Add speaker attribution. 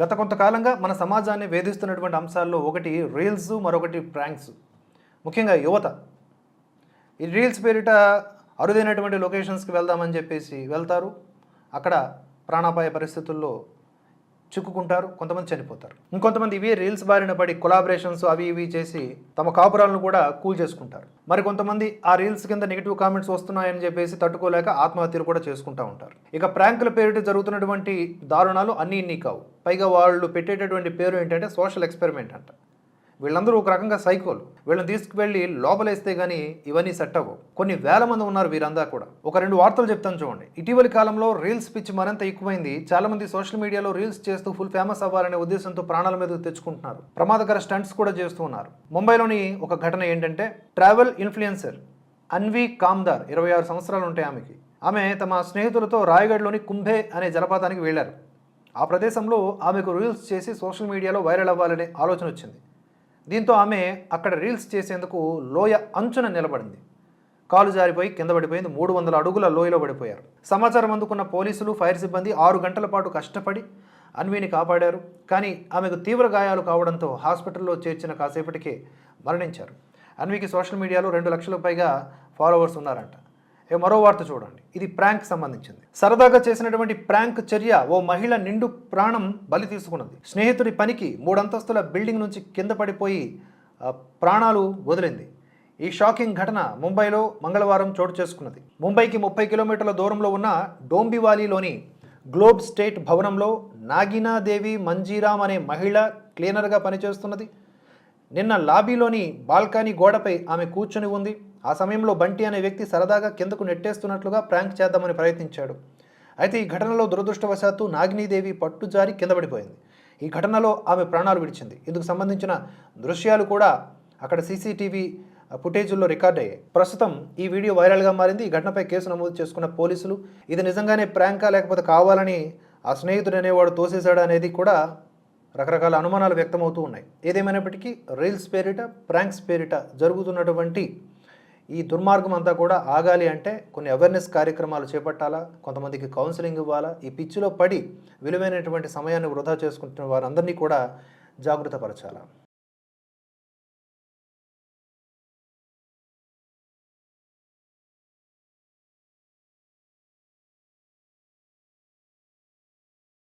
Speaker 1: గత కొంతకాలంగా మన సమాజాన్ని వేధిస్తున్నటువంటి అంశాల్లో ఒకటి రీల్స్ మరొకటి ప్రాంక్స్ ముఖ్యంగా యువత. ఈ రీల్స్ పేరిట అరుదైనటువంటి లొకేషన్స్కి వెళ్దామని చెప్పేసి వెళ్తారు. అక్కడ ప్రాణాపాయ పరిస్థితుల్లో చిక్కుకుంటారు కొంతమంది చనిపోతారు. ఇంకొంతమంది ఇవే రీల్స్ బారిన పడి కొలాబరేషన్స్ అవి ఇవి చేసి తమ కాపురాలను కూడా కూల్ చేసుకుంటారు. మరి కొంతమంది ఆ రీల్స్ కింద నెగిటివ్ కామెంట్స్ వస్తున్నాయని చెప్పేసి తట్టుకోలేక ఆత్మహత్యలు కూడా చేసుకుంటూ ఉంటారు. ఇక ప్రాంకుల పేరిట జరుగుతున్నటువంటి దారుణాలు అన్నీ ఇన్ని కావు. పైగా వాళ్ళు పెట్టేటటువంటి పేరు ఏంటంటే సోషల్ ఎక్స్పెరిమెంట్ అంట. వీళ్ళందరూ ఒక రకంగా సైకోలు. వీళ్ళని తీసుకువెళ్ళి లోపలేస్తే కానీ ఇవన్నీ సెట్ అవ్వవు. కొన్ని వేల మంది ఉన్నారు వీరందా కూడా. ఒక రెండు వార్తలు చెప్తాను చూడండి. ఇటీవలి కాలంలో రీల్స్ పిచ్ మరింత ఎక్కువైంది. చాలా మంది సోషల్ మీడియాలో రీల్స్ చేస్తూ ఫుల్ ఫేమస్ అవ్వాలనే ఉద్దేశంతో ప్రాణాల మీద తెచ్చుకుంటున్నారు. ప్రమాదకర స్టంట్స్ కూడా చేస్తూ ఉన్నారు. ముంబైలోని ఒక ఘటన ఏంటంటే ట్రావెల్ ఇన్ఫ్లుయెన్సర్ అన్వి కామ్దార్ ఇరవై ఆరు సంవత్సరాలు ఉంటాయి ఆమెకి. ఆమె తమ స్నేహితులతో రాయగఢ్లోని కుంభే అనే జలపాతానికి వెళ్ళారు ఆ ప్రదేశంలో ఆమెకు రీల్స్ చేసి సోషల్ మీడియాలో వైరల్ అవ్వాలనే ఆలోచన వచ్చింది. దీంతో ఆమె అక్కడ రీల్స్ చేసేందుకు లోయ అంచున నిలబడింది. కాలు జారిపోయి కింద పడిపోయింది. మూడు వందల అడుగుల లోయలో పడిపోయారు. సమాచారం అందుకున్న పోలీసులు ఫైర్ సిబ్బంది ఆరు గంటల పాటు కష్టపడి అన్వీని కాపాడారు. కానీ ఆమెకు తీవ్ర గాయాలు కావడంతో హాస్పిటల్లో చేర్చిన కాసేపటికే మరణించారు. అన్వికి సోషల్ మీడియాలో రెండు లక్షలకు పైగా ఫాలోవర్స్ ఉన్నారంట. ఇక మరో వార్త చూడండి. ఇది ప్రాంక్ సంబంధించింది. సరదాగా చేసినటువంటి ప్రాంక్ చర్య ఓ మహిళ నిండు ప్రాణం బలి తీసుకున్నది. స్నేహితుడి పనికి మూడంతస్తుల బిల్డింగ్ నుంచి కింద పడిపోయి ప్రాణాలు వదిలింది. ఈ షాకింగ్ ఘటన ముంబైలో మంగళవారం చోటు చేసుకున్నది. ముంబైకి ముప్పై కిలోమీటర్ల దూరంలో ఉన్న డోంబివాలీలోని గ్లోబ్ స్టేట్ భవనంలో నాగినాదేవి మంజీరామ్ అనే మహిళ క్లీనర్గా పనిచేస్తున్నది. నిన్న లాబీలోని బాల్కనీ గోడపై ఆమె కూర్చొని ఉంది. ఆ సమయంలో బంటి అనే వ్యక్తి సరదాగా కిందకు నెట్టేస్తున్నట్లుగా ప్రాంక్ చేద్దామని ప్రయత్నించాడు. అయితే ఈ ఘటనలో దురదృష్టవశాత్తు నాగినీదేవి పట్టు జారి కింద పడిపోయింది. ఈ ఘటనలో ఆమె ప్రాణాలు విడిచింది. ఇందుకు సంబంధించిన దృశ్యాలు కూడా అక్కడ సీసీటీవీ ఫుటేజీల్లో రికార్డ్ అయ్యాయి ప్రస్తుతం ఈ వీడియో వైరల్గా మారింది. ఈ ఘటనపై కేసు నమోదు చేసుకున్న పోలీసులు ఇది నిజంగానే ప్రాంకా లేకపోతే కావాలని ఆ స్నేహితుడు అనేవాడు తోసేశాడు అనేది కూడా రకరకాల అనుమానాలు వ్యక్తమవుతూ ఉన్నాయి. ఏదేమైనప్పటికీ రీల్స్ పేరిట ప్రాంక్స్ పేరిట జరుగుతున్నటువంటి ఈ దుర్మార్గం అంతా కూడా ఆగాలి అంటే కొన్ని అవేర్నెస్ కార్యక్రమాలు చేపట్టాలా? కొంతమందికి కౌన్సిలింగ్ ఇవ్వాలా? ఈ పిచ్చిలో పడి విలువైనటువంటి సమయాన్ని వృధా చేసుకుంటున్న వారందరినీ కూడా జాగృతపరచాలా